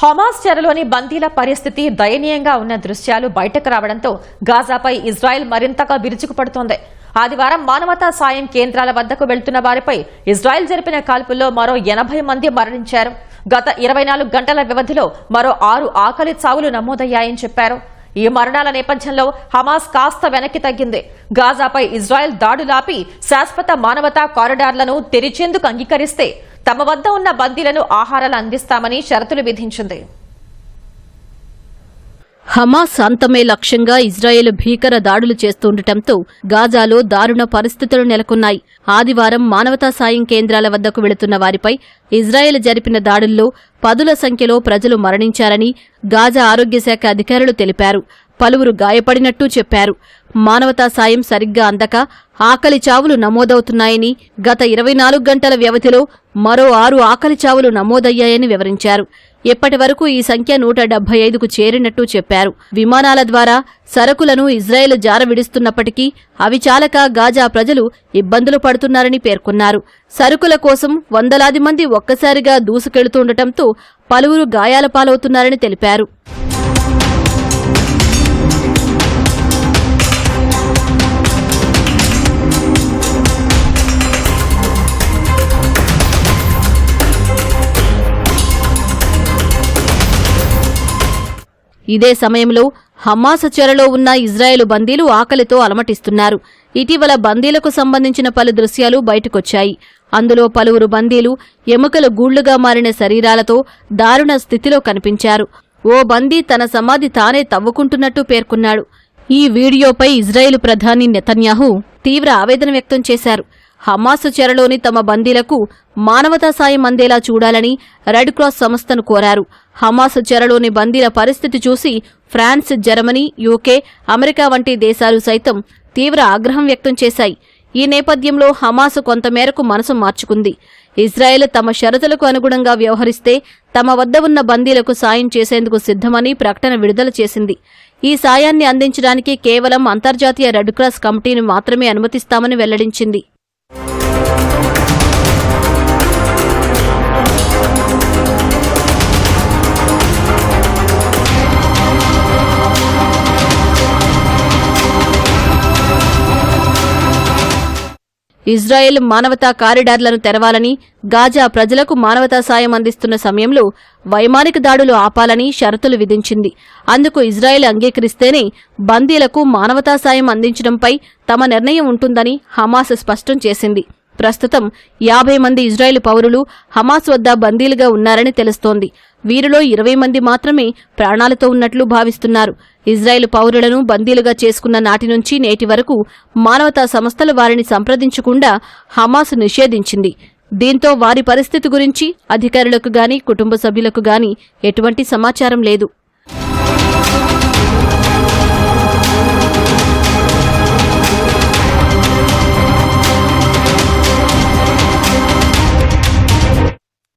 Hamas చెరలోని బందీల పరిస్థితి దయనీయంగా ఉన్న దృశ్యాలు బయటకు రావడంతో గాజాపై ఇజ్రాయెల్ మరింతగా విరుచుకుపడుతోంది. ఆదివారం మానవతా సాయం కేంద్రాల వద్దకు వెళ్తున్న వారిపై ఇజ్రాయెల్ జరిపిన కాల్పుల్లో మరో ఎనభై మంది మరణించారు. గత ఇరవై నాలుగు గంటల వ్యవధిలో మరో ఆరు ఆకలి చావులు నమోదయ్యాయని చెప్పారు. ఈ మరణాల నేపథ్యంలో హమాస్ కాస్త వెనక్కి తగ్గింది. గాజాపై ఇజ్రాయెల్ దాడులాపి శాశ్వత మానవతా కారిడార్లను తెరిచేందుకు అంగీకరిస్తే తమ వద్ద ఉన్న బందీలను ఆహారాలు అందిస్తామని షరతులు విధించింది. హమాస్ అంతమే లక్ష్యంగా ఇజ్రాయెల్ భీకర దాడులు చేస్తుండటంతో గాజాలో దారుణ పరిస్థితులు నెలకొన్నాయి. ఆదివారం మానవతా సాయం కేంద్రాల వద్దకు వెళుతున్న వారిపై ఇజ్రాయెల్ జరిపిన దాడుల్లో పదుల సంఖ్యలో ప్రజలు మరణించారని గాజా ఆరోగ్య శాఖ అధికారులు తెలిపారు. పలువురు గాయపడినట్టు చెప్పారు. మానవతా సాయం సరిగ్గా అందక ఆకలి చావులు నమోదవుతున్నాయని గత ఇరవై నాలుగు గంటల వ్యవధిలో మరో ఆరు ఆకలి చావులు నమోదయ్యాయని వివరించారు. ఇప్పటి వరకు ఈ సంఖ్య నూట డెబ్బై ఐదుకు చేరినట్టు చెప్పారు. విమానాల ద్వారా సరకులను ఇజ్రాయెల్ జారవిడుస్తున్నప్పటికీ అవి చాలక గాజా ప్రజలు ఇబ్బందులు పడుతున్నారని పేర్కొన్నారు. సరుకుల కోసం వందలాది మంది ఒక్కసారిగా దూసుకెళ్తుండటంతో పలువురు గాయాల పాలవుతున్నారని తెలిపారు. ఇదే సమయంలో హమాస్ చెరలో ఉన్న ఇజ్రాయెల్ బందీలు ఆకలితో అలమటిస్తున్నారు. ఇటీవల బందీలకు సంబంధించిన పలు దృశ్యాలు బయటకొచ్చాయి. అందులో పలువురు బందీలు ఎముకలు గూళ్ళుగా మారిన శరీరాలతో దారుణ స్థితిలో కనిపించారు. ఓ బందీ తన సమాధి తానే తవ్వుకుంటున్నట్టు పేర్కొన్నాడు. ఈ వీడియోపై ఇజ్రాయెల్ ప్రధాని నెతన్యాహు తీవ్ర ఆవేదన వ్యక్తం చేశారు. హమాస్ చెరలోని తమ బందీలకు మానవతా సాయం అందేలా చూడాలని రెడ్ క్రాస్ సంస్థను కోరారు. హమాస్ చెరలోని బందీల పరిస్థితి చూసి ఫ్రాన్స్ జర్మనీ యూకే అమెరికా వంటి దేశాలు సైతం తీవ్ర ఆగ్రహం వ్యక్తం చేశాయి. ఈ నేపథ్యంలో హమాస్ కొంతమేరకు మనసు మార్చుకుంది. ఇజ్రాయెల్ తమ షరతులకు అనుగుణంగా వ్యవహరిస్తే తమ వద్ద ఉన్న బందీలకు సాయం చేసేందుకు సిద్ధమని ప్రకటన విడుదల చేసింది. ఈ సాయాన్ని అందించడానికి కేవలం అంతర్జాతీయ రెడ్ క్రాస్ కమిటీని మాత్రమే అనుమతిస్తామని వెల్లడించింది. ఇజ్రాయెల్ మానవతా కారిడార్లను తెరవాలని గాజా ప్రజలకు మానవతా సాయం అందిస్తున్న సమయంలో వైమానిక దాడులు ఆపాలని షరతులు విధించింది. అందుకు ఇజ్రాయెల్ అంగీకరిస్తేనే బందీలకు మానవతా సాయం అందించడంపై తమ నిర్ణయం ఉంటుందని హమాస్ స్పష్టం చేసింది. ప్రస్తుతం యాభై మంది ఇజ్రాయెల్ పౌరులు హమాస్ వద్ద బందీలుగా ఉన్నారని తెలుస్తోంది. వీరిలో ఇరవై మంది మాత్రమే ప్రాణాలతో ఉన్నట్లు భావిస్తున్నారు. ఇజ్రాయెల్ పౌరులను బందీలుగా చేసుకున్న నాటి నుంచి నేటి వరకు మానవతా సంస్థలు వారిని సంప్రదించకుండా హమాస్ నిషేధించింది. దీంతో వారి పరిస్థితి గురించి అధికారులకు గాని కుటుంబ సభ్యులకు గాని ఎటువంటి సమాచారం లేదు.